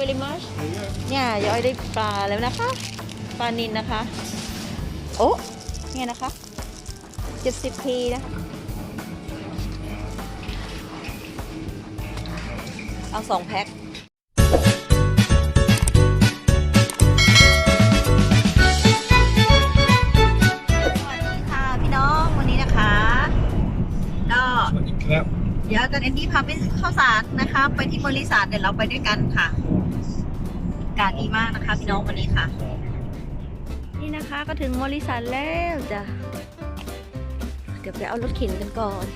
very much เนี่ยย้อยได้ปลาแล้วนะคะ ปลานินนะคะ โอ้เนี่ยนะคะ 70พีนะคะ เอาสองแพ็คสวัสดีค่ะพี่น้องวันนี้นะคะก็เดี๋ยวอาจารย์เอ็นดี้พาไปเข้าวสารนะคะ ไปที่บริษัทเดี๋ยวเราไปด้วยกันค่ะากาศดีมากนะคะพี่น้องวันนี้ค่ะ นี่นะคะก็ถึงบริษัทแล้วจ้ะ เดี๋ยวไปเอารถเข็นกันก่อน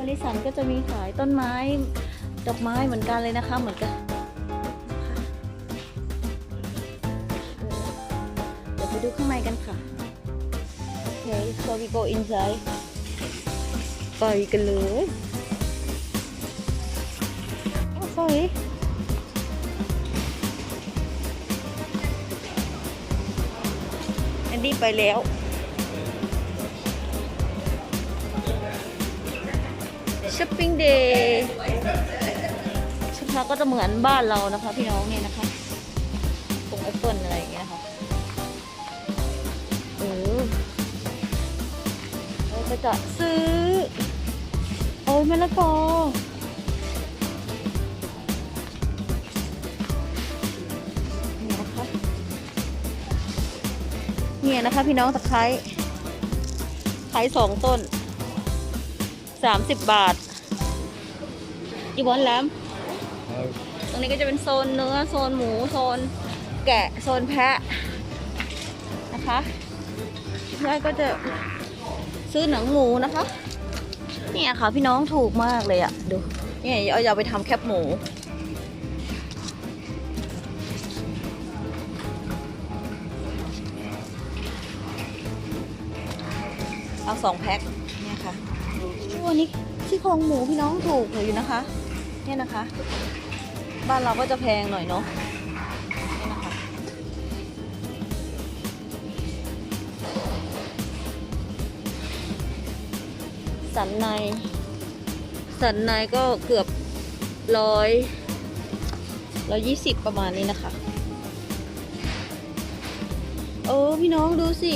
บริษัทก็จะมีขายต้นไม้ ดอกไม้เหมือนกันเลยนะคะ เหมือนกันเดี๋ยวไปดูข้างในกันค่ะโอเค so we go inside ไปกันเลยโอ้ sorry นดี้ไปแล้ว ช้อปปิ้งเดย์ชุดพักก็จะเหมือนบ้านเรานะคะ พี่น้องเนี่ยนะคะตรงแอปเปิลอะไรอย่างเงี้ยนะคะเออเราก็จะซื้อ โอ้ยมะละกอ เนี่ยนะคะ พี่น้องตะไคร้ไคร้สองต้นสามสิบบาทอีวอนแลมตรงนี้ก็จะเป็นโซนเนื้อโซนหมูโซนแกะโซนแพะนะคะแล้วก็จะซื้อหนังหมูนะคะ เนี่ยค่ะพี่น้องถูกมากเลยอะดูเนี่ยเอาเอาไปทำแคบหมู เอาสองแพ็คเนี่ยค่ะวันนี้ที่โครงหมูพี่น้องถูกอยู่นะคะ เนี่ยนะคะ บ้านเราก็จะแพงหน่อยเนาะเนี่ยนะคะสันใน สันในก็เกือบร้อยร้อยยี่สิบประมาณนี้นะคะเออพี่น้องดูสิ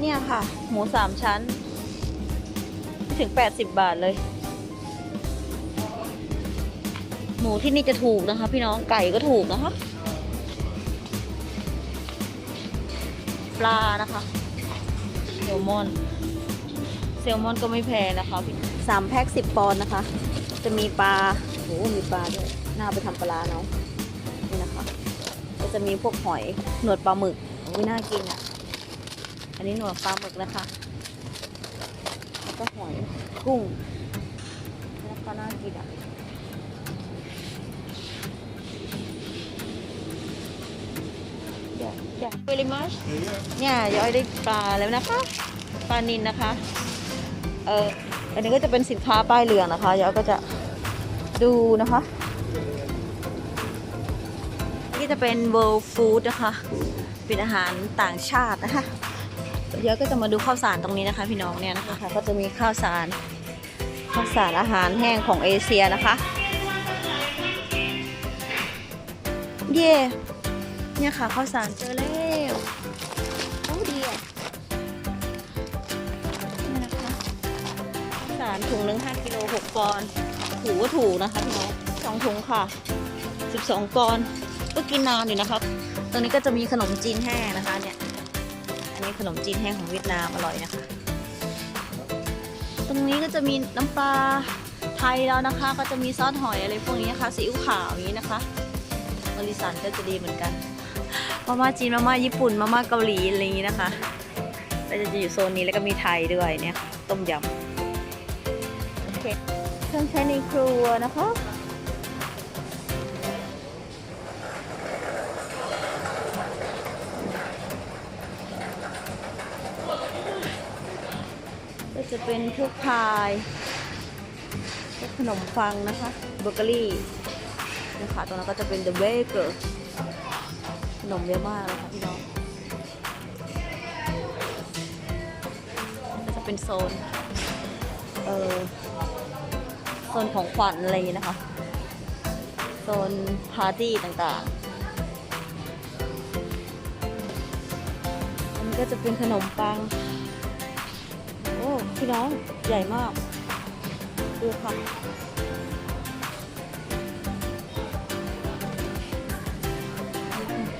เนี่ยค่ะ หมูสามชั้นไม่ถึง 80 บาทเลย หมูที่นี่จะถูกนะคะ พี่น้องไก่ก็ถูกนะคะ ปลานะคะเซลมอนเซลมอนก็ไม่แพงนะคะพี่สามแพ็คสิบปอนด์นะคะ จะมีปลาโอ้มีปลาด้วยน่าไปทำปลาเนาะนี่นะคะ ก็จะมีพวกหอยหนวดปลาหมึกโอ้ยน่ากินอะ อันนี้หนวดปลาหมึกนะคะ แล้วก็หอยกุ้ง แล้วก็น่ากินอะเดี๋ยวเดี๋ยว very much เนี่ยย้อยได้ปลาแล้วนะคะ ปลานินนะคะ เอออันนี้ก็จะเป็นสินค้าป้ายเหลืองนะคะย้อยก็จะดูนะคะ นี่จะเป็น world food นะคะ เป็นอาหารต่างชาตินะคะ เดี๋ยวก็จะมาดูข้าวสารตรงนี้นะคะ พี่น้องเนี่ยนะคะ ก็จะมีข้าวสารข้าวสารอาหารแห้งของเอเชียนะคะ เย่เนี่ยค่ะข้าวสารเจอแล้วโอ้ดีอะนี่นะคะข้าวสารถุงหนึ่งห้ากิโลหกปอนด์ถูก็ถูกนะคะพี่น้องสองถุงค่ะสิบสองปอนด์ก็กินนานอยู่นะครับ ตรงนี้ก็จะมีขนมจีนแห้งนะคะเนี่ย นี้ขนมจีนแห้งของเวียดนามอร่อยนะคะ ตรงนี้ก็จะมีน้ำปลาไทยแล้วนะคะ ก็จะมีซอสหอยอะไรพวกนี้นะคะซีอิ๊วขาวอย่างนี้นะคะบริษัทก็จะดีเหมือนกันมาม่าจีนมาม่าญี่ปุ่นมาม่าเกาหลีอะไรอย่างนี้นะคะก็จะอยู่โซนนี้แล้วก็มีไทยด้วยเนี่ยค่ะต้มยำโอเคเครื่องใช้ในครัวนะคะ จะเป็นพวกพายพวกขนมฟังนะคะเบเกอรี่นะคะตรงนั้นก็จะเป็น The Baker ขนมเยอะมากเลยค่ะพี่น้องก็จะเป็นโซน เออโซนของขวัญอะไรอย่างนี้นะคะ โซนปาร์ตี้ต่างๆ อันนี้ก็จะเป็นขนมปัง พี่น้องใหญ่มาก ดูค่ะ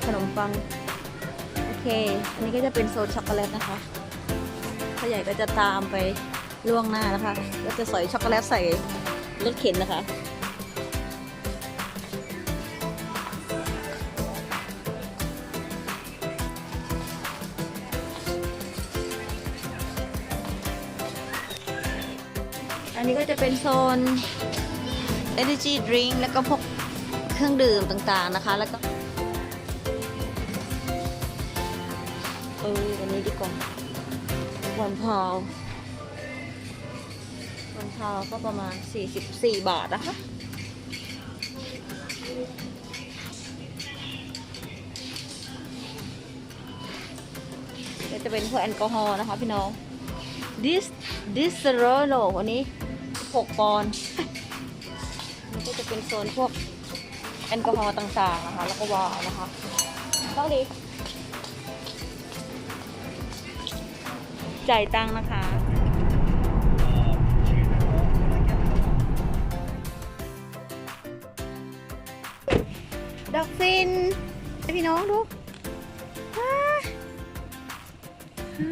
ขนมปัง โอเค อันนี้ก็จะเป็นโซนช็อกโกแลตนะคะพ่อใหญ่ก็จะตามไปล่วงหน้านะคะ ก็จะสอยช็อกโกแลตใส่รถเข็นนะคะ อันนี้ก็จะเป็นโซน energy drink แล้วก็พวกเครื่องดื่มต่างๆนะคะ แล้วก็เอออันนี้ดีกว่าวันพาววันพาวก็ประมาณ 44 บาทนะคะก็จะเป็นพวกแอลกอฮอล์นะคะพี่น้อง this this r o l o วันนี้ 6ปอนด์นี่ก็จะเป็นโซนพวกแอลกอฮอล์ต่างๆนะคะ แล้วก็วาวนะคะต้องดีจ่ายตังค์นะคะดอกฟินพี่น้องดูเ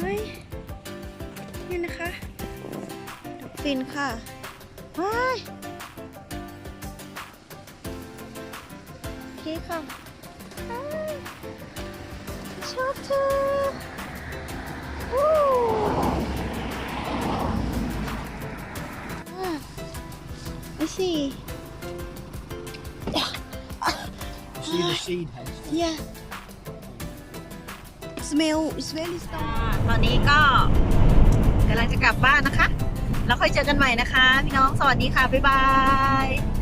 ฮ้ยนี่นะคะ ฟินค่ะว้ายโอเคค่ะว้ายชอบเธอ Woo! Ah, I see. See the seed heads. Yeah. Smell is very strong. ตอนนี้ก็กำลังจะกลับบ้านนะคะ แล้วค่อยเจอกันใหม่นะคะ พี่น้องสวัสดีค่ะ บ๊ายบาย